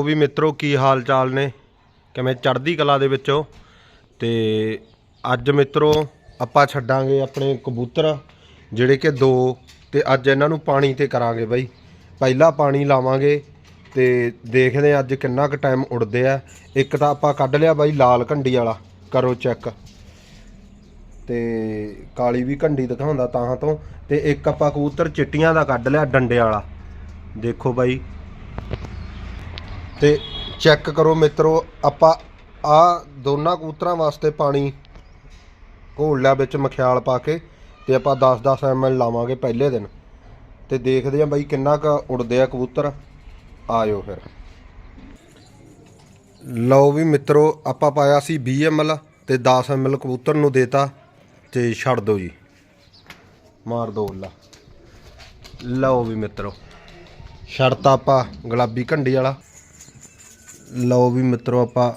ਲਓ ਵੀ ਮਿੱਤਰੋ ਕੀ ਹਾਲ ਚਾਲ ਨੇ? ਕਿਵੇਂ ਚੜ੍ਹਦੀ ਕਲਾ ਦੇ ਵਿੱਚੋਂ ਤੇ ਅੱਜ ਮਿੱਤਰੋ ਆਪਾਂ ਛੱਡਾਂਗੇ ਆਪਣੇ ਕਬੂਤਰ, ਜਿਹੜੇ ਕਿ ਦੋ, ਤੇ ਅੱਜ ਇਹਨਾਂ ਨੂੰ ਪਾਣੀ ਤੇ ਕਰਾਂਗੇ ਬਾਈ। ਪਹਿਲਾ ਪਾਣੀ ਲਾਵਾਂਗੇ ਤੇ ਦੇਖਦੇ ਹਾਂ ਅੱਜ ਕਿੰਨਾ ਕੁ ਟਾਈਮ ਉੜਦੇ ਆ। ਇੱਕ ਤਾਂ ਆਪਾਂ ਕੱਢ ਲਿਆ ਬਾਈ ਲਾਲ ਘੰਡੀ ਵਾਲਾ, ਕਰੋ ਚੈੱਕ। ਤੇ ਕਾਲੀ ਵੀ ਘੰਡੀ ਦਿਖਾਉਂਦਾ ਤਾਂ ਤੋਂ। ਤੇ ਇੱਕ ਆਪਾਂ ਕਬੂਤਰ ਚਿੱਟੀਆਂ ਦਾ ਕੱਢ ਲਿਆ, ਡੰਡੇ ਵਾਲਾ। ਦੇਖੋ ਬਾਈ ਤੇ ਚੈੱਕ ਕਰੋ ਮਿੱਤਰੋ, ਆਪਾਂ ਆ ਦੋਨਾਂ ਕਬੂਤਰਾਂ ਵਾਸਤੇ ਪਾਣੀ ਘੋਲ ਲਿਆ ਵਿੱਚ ਮਖਿਆਲ ਪਾ ਕੇ ਤੇ ਆਪਾਂ 10-10 ml ਲਾਵਾਂਗੇ ਪਹਿਲੇ ਦਿਨ। ਤੇ ਦੇਖਦੇ ਆਂ ਬਾਈ ਕਿੰਨਾ ਕੁ ਉੜਦੇ ਆ ਕਬੂਤਰ। ਆਇਓ ਫਿਰ। ਲਓ ਵੀ ਮਿੱਤਰੋ, ਆਪਾਂ ਪਾਇਆ ਸੀ 20 ml ਤੇ 10 ml ਕਬੂਤਰ ਨੂੰ ਦੇਤਾ ਤੇ ਛੱਡ ਦਿਓ ਜੀ। ਮਾਰ ਦੋ ਉੱਲਾ। ਲਓ ਵੀ ਮਿੱਤਰੋ, ਛੱਡਤਾ ਆਪਾਂ ਗੁਲਾਬੀ ਘੰਡੀ ਵਾਲਾ। ਲਓ ਵੀ ਮਿੱਤਰੋ ਆਪਾਂ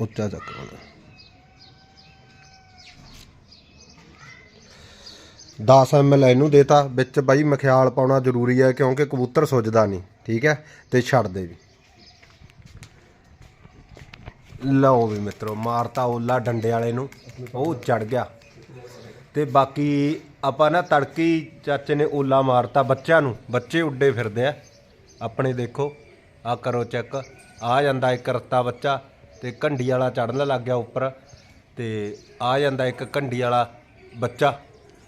ਉੱਚਾ ਚੱਕ ਚੱਕਰਾਂਗੇ 10 ml ਇਹਨੂੰ ਦੇਤਾ। ਵਿੱਚ ਬਾਈ ਮਖਿਆਲ ਪਾਉਣਾ ਜ਼ਰੂਰੀ ਹੈ ਕਿਉਂਕਿ ਕਬੂਤਰ ਸੁੱਜਦਾ ਨਹੀਂ, ਠੀਕ ਹੈ? ਤੇ ਛੱਡਦੇ ਵੀ। ਲਓ ਵੀ ਮਿੱਤਰੋ, ਮਾਰਤਾ ਓਲਾ ਡੰਡੇ ਵਾਲੇ ਨੂੰ। ਉਹ ਚੜ ਗਿਆ। ਤੇ ਬਾਕੀ ਆਪਾਂ ਨਾ ਤੜਕੀ ਚਾਚੇ ਨੇ ਓਲਾ ਮਾਰਤਾ ਬੱਚਿਆਂ ਨੂੰ। ਬੱਚੇ ਉੱਡੇ ਫਿਰਦੇ ਆ। ਆਪਣੇ ਦੇਖੋ। ਆ ਕਰੋ ਚੈੱਕ। ਆ ਜਾਂਦਾ ਇੱਕ ਰੱਤਾ ਬੱਚਾ ਤੇ ਘੰਡੀ ਵਾਲਾ ਚੜਨ ਲੱਗ ਗਿਆ ਉੱਪਰ ਤੇ ਆ ਜਾਂਦਾ ਇੱਕ ਘੰਡੀ ਵਾਲਾ ਬੱਚਾ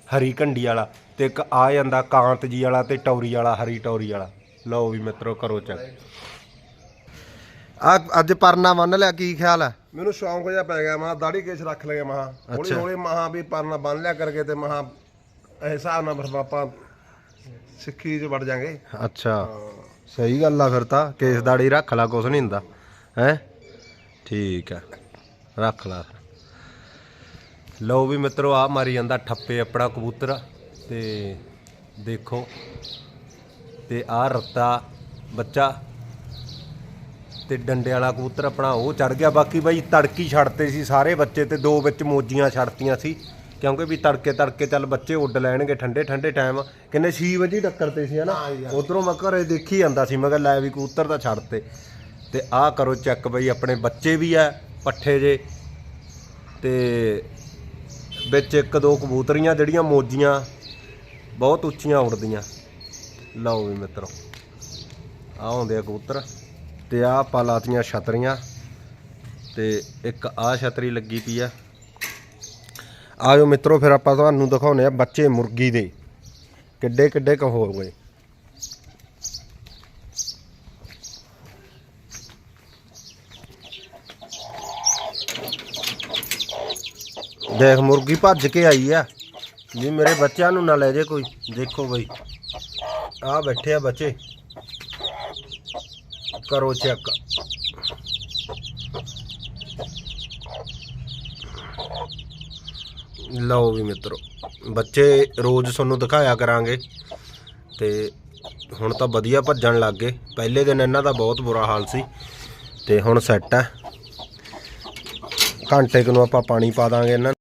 ਹਰੀ ਘੰਡੀ ਵਾਲਾ ਤੇ ਇੱਕ ਆ ਜਾਂਦਾ ਕਾਂਤ ਜੀ ਵਾਲਾ ਤੇ ਟੌਰੀ ਵਾਲਾ ਹਰੀ ਟੌਰੀ ਵਾਲਾ। ਲਓ ਵੀ ਮਿੱਤਰੋ ਕਰੋ ਚੈੱਕ। ਆ ਅੱਜ ਪਰਨਾ ਮੰਨ ਲਿਆ ਕੀ ਖਿਆਲ ਹੈ ਮੈਨੂੰ ਸ਼ੌਂਕ ਜਿਹਾ ਪੈ ਗਿਆ ਮਾ ਦਾੜੀ ਕੇਸ ਰੱਖ ਲਗੇ ਮਹਾ ਹੌਲੀ। ਹੌਲੀ ਮਹਾ ਵੀ ਪਰਨਾ ਬੰਨ ਲਿਆ ਕਰਕੇ ਤੇ ਮਹਾ ਹਿਸਾਬ ਨਾਲ ਫਿਰ ਆਪਾਂ ਸਿੱਖੀ 'ਚ ਵੜ ਜਾਾਂਗੇ। ਅੱਛਾ। ਸਹੀ ਗੱਲ ਆ ਫਿਰ ਤਾਂ, ਕੇਸ ਦਾੜੀ ਰੱਖ ਲਾ, ਕੁਛ ਨਹੀਂ ਹੁੰਦਾ, ਹੈ? ਠੀਕ ਆ, ਰੱਖ ਲਾ। ਲਓ ਵੀ ਮਿੱਤਰੋ ਆ ਮਾਰੀ ਜਾਂਦਾ ਠੱਪੇ ਆਪਣਾ ਕਬੂਤਰ, ਤੇ ਦੇਖੋ, ਤੇ ਆ ਰੱਤਾ ਬੱਚਾ, ਤੇ ਡੰਡੇ ਵਾਲਾ ਕਬੂਤਰ ਆਪਣਾ ਉਹ ਚੜ ਗਿਆ। ਬਾਕੀ ਬਾਈ, ਤੜਕੀ ਛੱਡਤੇ ਸੀ ਸਾਰੇ ਬੱਚੇ ਤੇ ਦੋ ਵਿੱਚ ਮੋਜੀਆਂ ਛੱਡਤੀਆਂ ਸੀ। ਕਿਉਂਕਿ ਵੀ ਤੜਕੇ ਤੜਕੇ ਚੱਲ ਬੱਚੇ ਉੱਡ ਲੈਣਗੇ ਠੰਡੇ ਠੰਡੇ ਟਾਈਮ ਕਿੰਨੇ 6 ਵਜੇ ਟੱਕਰ ਤੇ ਸੀ ਹਨਾ ਉਧਰੋਂ ਮੈਂ ਘਰੇ ਦੇਖੀ ਜਾਂਦਾ ਸੀ ਮੈਂ ਕਿਹਾ ਲੈ ਵੀ ਕਬੂਤਰ ਤਾਂ ਛੱਡਤੇ ਤੇ। ਆਹ ਕਰੋ ਚੈੱਕ ਬਈ ਆਪਣੇ ਬੱਚੇ ਵੀ ਆ ਪੱਠੇ ਜੇ। ਤੇ ਵਿੱਚ ਇੱਕ ਦੋ ਕਬੂਤਰੀਆਂ ਜਿਹੜੀਆਂ ਮੋਜੀਆਂ ਬਹੁਤ ਉੱਚੀਆਂ ਉੱਡਦੀਆਂ। ਲਓ ਵੀ ਮਿੱਤਰੋ ਆ ਆਉਂਦੇ ਆ ਕਬੂਤਰ। ਤੇ ਆ ਆਪਾਂ ਲਾਤੀਆਂ ਛਤਰੀਆਂ। ਤੇ ਇੱਕ ਆ ਛਤਰੀ ਲੱਗੀ ਪਈ ਆ। ਆਜੋ ਮਿੱਤਰੋ, ਫਿਰ ਆਪਾਂ ਤੁਹਾਨੂੰ ਦਿਖਾਉਨੇ ਆ ਬੱਚੇ ਮੁਰਗੀ ਦੇ। ਕਿੱਡੇ ਕਿੱਡੇ ਕ ਹੋ ਗਏ। ਦੇਖ, ਮੁਰਗੀ ਭੱਜ ਕੇ ਆਈ ਆ। ਜੀ ਮੇਰੇ ਬੱਚਿਆਂ ਨੂੰ ਨਾ ਲੈ ਜੇ ਕੋਈ। ਦੇਖੋ ਬਈ। ਆ ਬੈਠੇ ਆ ਬੱਚੇ। ਕਰੋ ਚੈੱਕ। ਲਓ ਵੀ ਮਿੱਤਰੋ, ਬੱਚੇ ਰੋਜ਼ ਤੁਹਾਨੂੰ ਦਿਖਾਇਆ ਕਰਾਂਗੇ ਤੇ ਹੁਣ ਤਾਂ ਵਧੀਆ ਭੱਜਣ ਲੱਗ ਗਏ। ਪਹਿਲੇ ਦਿਨ ਇਹਨਾਂ ਦਾ ਬਹੁਤ ਬੁਰਾ ਹਾਲ ਸੀ ਤੇ ਹੁਣ ਸੈੱਟ ਹੈ। ਘੰਟੇ ਕੁ ਨੂੰ ਆਪਾਂ ਪਾਣੀ ਪਾ ਦਾਂਗੇ ਇਹਨਾਂ ਨੂੰ।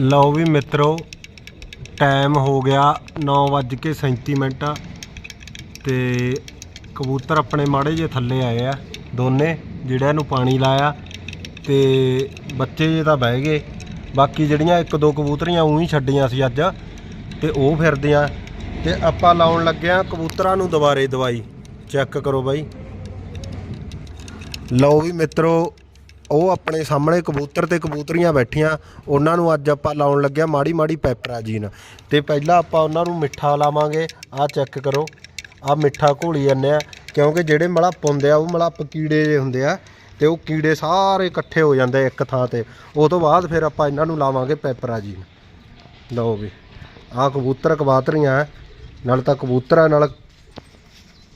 ਲਓ ਵੀ ਮਿੱਤਰੋ ਟਾਈਮ ਹੋ ਗਿਆ 9:37 ਮਿੰਟ ਤੇ ਕਬੂਤਰ ਆਪਣੇ ਮਾੜੇ ਜੇ ਥੱਲੇ ਆਏ ਆ, ਦੋਨੇ ਜਿਹੜਿਆਂ ਨੂੰ ਪਾਣੀ ਲਾਇਆ ਤੇ ਬੱਚੇ ਜੇ ਤਾਂ ਬਹਿ ਗਏ। ਬਾਕੀ ਜਿਹੜੀਆਂ ਇੱਕ ਦੋ ਕਬੂਤਰੀਆਂ ਉਹੀ ਛੱਡੀਆਂ ਸੀ ਅੱਜ ਤੇ ਉਹ ਫਿਰਦੀਆਂ। ਆ ਤੇ ਆਪਾਂ ਲਾਉਣ ਲੱਗਿਆ ਕਬੂਤਰਾਂ ਨੂੰ ਦੁਬਾਰੇ ਦਵਾਈ। ਚੈੱਕ ਕਰੋ ਬਾਈ। ਲਓ ਵੀ ਮਿੱਤਰੋ, ਉਹ ਆਪਣੇ ਸਾਹਮਣੇ ਕਬੂਤਰ ਤੇ ਕਬੂਤਰੀਆਂ ਬੈਠੀਆਂ। ਉਹਨਾਂ ਨੂੰ ਅੱਜ ਆਪਾਂ ਲਾਉਣ ਲੱਗਿਆ ਮਾੜੀ ਮਾੜੀ ਪੈਪਰਾਜੀਨ। ਤੇ ਪਹਿਲਾਂ ਆਪਾਂ ਉਹਨਾਂ ਨੂੰ ਮਿੱਠਾ ਲਾਵਾਂਗੇ। ਆਹ ਚੈੱਕ ਕਰੋ। ਆਹ ਮਿੱਠਾ ਘੋਲੀ ਜਾਂਦੇ ਆ। ਕਿਉਂਕਿ ਜਿਹੜੇ ਮਲਾ ਹੁੰਦੇ ਆ, ਉਹ ਮਲੱਪ ਕੀੜੇ ਜੇ ਹੁੰਦੇ ਆ। ਤੇ ਉਹ ਕੀੜੇ ਸਾਰੇ ਇਕੱਠੇ ਹੋ ਜਾਂਦੇ ਇੱਕ ਥਾਂ ਤੇ। ਉਹ ਤੋਂ ਬਾਅਦ ਫਿਰ ਆਪਾਂ ਇਹਨਾਂ ਨੂੰ ਲਾਵਾਂਗੇ ਪੈਪਰਾਜੀਨ ਲਓ ਵੀ, ਆਹ ਕਬੂਤਰ ਕਬਾਤਰੀਆਂ ਹੈ। ਨਾਲ ਤਾਂ ਕਬੂਤਰਾਂ ਨਾਲ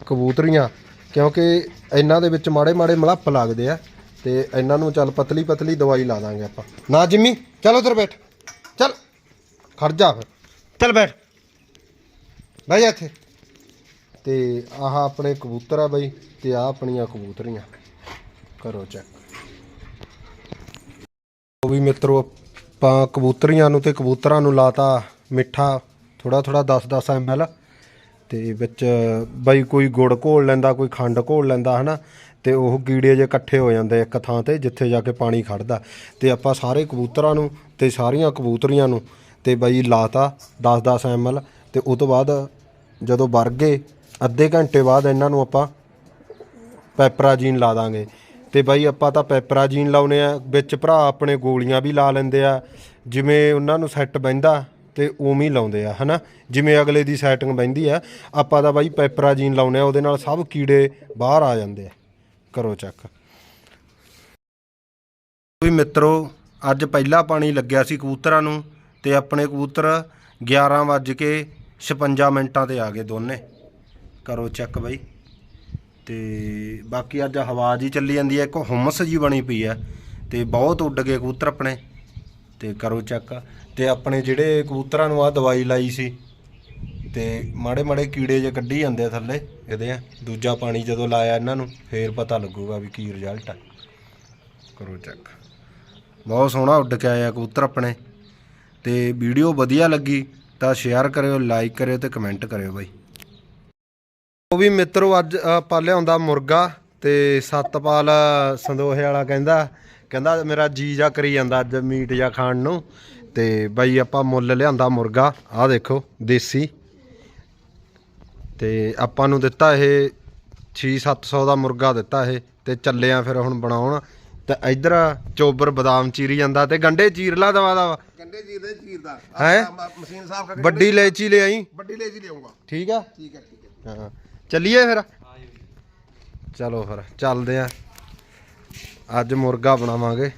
ਕਬੂਤਰੀਆਂ, ਕਿਉਂਕਿ ਇਹਨਾਂ ਦੇ ਵਿੱਚ ਮਾੜੇ ਮਾੜੇ ਮਲੱਪ ਲੱਗਦੇ ਆ ਤੇ ਇਹਨਾਂ ਨੂੰ ਚੱਲ ਪਤਲੀ ਪਤਲੀ ਦਵਾਈ ਲਾ ਦਾਂਗੇ ਆਪਾਂ। ਨਾ ਜਿੰਮੀ, ਚੱਲ ਉਧਰ ਬੈਠ। ਚੱਲ, ਖੜ ਜਾ ਫਿਰ। ਚੱਲ ਬੈਠ। ਬਹਿ ਜਾ ਇੱਥੇ। ਤੇ ਆਹ ਆਪਣੇ ਕਬੂਤਰ ਆ ਬਈ, ਤੇ ਆਹ ਆਪਣੀਆਂ ਕਬੂਤਰੀਆਂ। ਕਰੋ ਚੈੱਕ ਉਹ ਵੀ ਮਿੱਤਰੋ, ਆਪਾਂ ਕਬੂਤਰੀਆਂ ਨੂੰ ਤੇ ਕਬੂਤਰਾਂ ਨੂੰ ਲਾਤਾ ਮਿੱਠਾ ਥੋੜਾ ਥੋੜਾ 10 10 ml ਤੇ ਵਿੱਚ ਬਈ ਕੋਈ ਗੁੜ ਘੋਲ ਲੈਂਦਾ, ਕੋਈ ਖੰਡ ਘੋਲ ਲੈਂਦਾ, ਹਨਾ? ਤੇ ਉਹ ਕੀੜੇ ਜੇ ਇਕੱਠੇ ਹੋ ਜਾਂਦੇ ਇੱਕ ਥਾਂ ਤੇ, ਜਿੱਥੇ ਜਾ ਕੇ ਪਾਣੀ ਖੜਦਾ ਤੇ ਆਪਾਂ ਸਾਰੇ ਕਬੂਤਰਾਂ ਨੂੰ ਤੇ ਸਾਰੀਆਂ ਕਬੂਤਰੀਆਂ ਨੂੰ ਤੇ ਬਈ ਲਾਤਾ 10-10 ਐਮਐਲ ਤੇ ਉਸ ਤੋਂ ਬਾਅਦ ਜਦੋਂ ਵਰ ਗਏ, ਅੱਧੇ ਘੰਟੇ ਬਾਅਦ ਇਹਨਾਂ ਨੂੰ ਆਪਾਂ ਪੈਪਰਾਜੀਨ ਲਾ ਦਾਂਗੇ। ਤੇ ਬਾਈ ਆਪਾਂ ਤਾਂ ਪੈਪਰਾਜੀਨ ਲਾਉਨੇ ਆ, ਵਿੱਚ ਭਰਾ ਆਪਣੇ ਗੋਲੀਆਂ ਵੀ ਲਾ ਲੈਂਦੇ ਆ, ਜਿਵੇਂ ਉਹਨਾਂ ਨੂੰ ਸੈੱਟ ਬੈਂਦਾ ਤੇ ਉਵੇਂ ਹੀ ਲਾਉਂਦੇ ਆ, ਹਨਾ? ਜਿਵੇਂ ਅਗਲੇ ਦੀ ਸੈਟਿੰਗ ਬੈਂਦੀ ਆ, ਆਪਾਂ ਤਾਂ ਬਾਈ ਪੈਪਰਾਜੀਨ ਲਾਉਨੇ ਆ, ਉਹਦੇ ਨਾਲ ਸਭ ਕੀੜੇ ਬਾਹਰ ਆ ਜਾਂਦੇ ਆ। ਕਰੋ ਚੱਕ। ਵੀ ਮਿੱਤਰੋ, ਅੱਜ ਪਹਿਲਾ ਪਾਣੀ ਲੱਗਿਆ ਸੀ ਕਬੂਤਰਾਂ ਨੂੰ ਤੇ ਆਪਣੇ ਕਬੂਤਰ 11 ਵੱਜ ਕੇ 56 ਮਿੰਟਾਂ ਤੇ ਆ ਗਏ ਦੋਨੇ। ਕਰੋ ਚੈੱਕ ਬਾਈ। ਤੇ ਬਾਕੀ ਅੱਜ ਹਵਾ ਜੀ ਚੱਲੀ ਜਾਂਦੀ ਹੈ, ਇੱਕ ਹੁਮਸ ਜੀ ਬਣੀ ਪਈ ਹੈ ਤੇ ਬਹੁਤ ਉੱਡ ਗਏ ਕਬੂਤਰ ਆਪਣੇ, ਤੇ ਕਰੋ ਚੈੱਕ। ਤੇ ਆਪਣੇ ਜਿਹੜੇ ਕਬੂਤਰਾਂ ਨੂੰ ਆ ਦਵਾਈ ਲਾਈ ਸੀ, ਤੇ ਮਾੜੇ ਮਾੜੇ ਕੀੜੇ ਜੇ ਕੱਢੀ ਜਾਂਦੇ ਆ ਥੱਲੇ, ਇਹਦੇ ਆ। ਦੂਜਾ ਪਾਣੀ ਜਦੋਂ ਲਾਇਆ ਇਹਨਾਂ ਨੂੰ, ਫੇਰ ਪਤਾ ਲੱਗੂਗਾ ਵੀ ਕੀ ਰਿਜ਼ਲਟ ਆ। ਕਰੋ ਚੈੱਕ। ਬਹੁਤ ਸੋਹਣਾ ਉੱਡ ਕੇ ਆਇਆ ਕਬੂਤਰ ਆਪਣੇ। ਤੇ ਵੀਡੀਓ ਵਧੀਆ ਲੱਗੀ ਤਾਂ ਸ਼ੇਅਰ ਕਰਿਓ ਲਾਈਕ ਕਰਿਓ ਤੇ ਕਮੈਂਟ ਕਰਿਓ ਬਾਈ। ਉਹ ਵੀ ਮਿੱਤਰੋ ਅੱਜ ਆਪਾਂ ਲਿਆਉਂਦਾ ਮੁਰਗਾ ਤੇ ਸਤਪਾਲ ਸੰਦੋਹੇ ਵਾਲਾ ਕਹਿੰਦਾ ਕਹਿੰਦਾ ਮੇਰਾ ਜੀ ਜਾ ਕਰੀ ਜਾਂਦਾ ਅੱਜ ਮੀਟ ਜਾਂ ਖਾਣ ਨੂੰ ਤੇ ਬਾਈ ਆਪਾਂ ਮੁੱਲ ਲਿਆਂਦਾ ਮੁਰਗਾ ਆਹ ਦੇਖੋ ਦੇਸੀ। ਤੇ ਆਪਾਂ ਨੂੰ ਦਿੱਤਾ ਇਹ 6-700 ਦਾ ਮੁਰਗਾ ਦਿੱਤਾ ਇਹ ਤੇ ਚੱਲਿਆ ਫਿਰ ਹੁਣ ਬਣਾਉਣ। ਤੇ ਇਧਰ ਚੋਬਰ ਬਦਾਮ ਚੀਰੀ ਜਾਂਦਾ ਤੇ ਗੰਡੇ ਚੀਰ ਲਾ ਦਵਾ ਦੇ ਚੀਰ ਦਾ ਹੈਂ? ਮਸ਼ੀਨ ਸਾਫ਼ ਕਰਕੇ ਵੱਡੀ ਲੈਚੀ ਲੈ ਆਈ ਵੱਡੀ ਲੈ ਜੀ ਲਿਆਉਂਗਾ। ਠੀਕ ਆ? ਠੀਕ ਹੈ ਠੀਕ ਹੈ। ਹਾਂ। ਚੱਲੀਏ ਫਿਰ? ਚਲੋ ਫਿਰ ਚੱਲਦੇ ਆ। ਅੱਜ ਮੁਰਗਾ ਬਣਾਵਾਂਗੇ।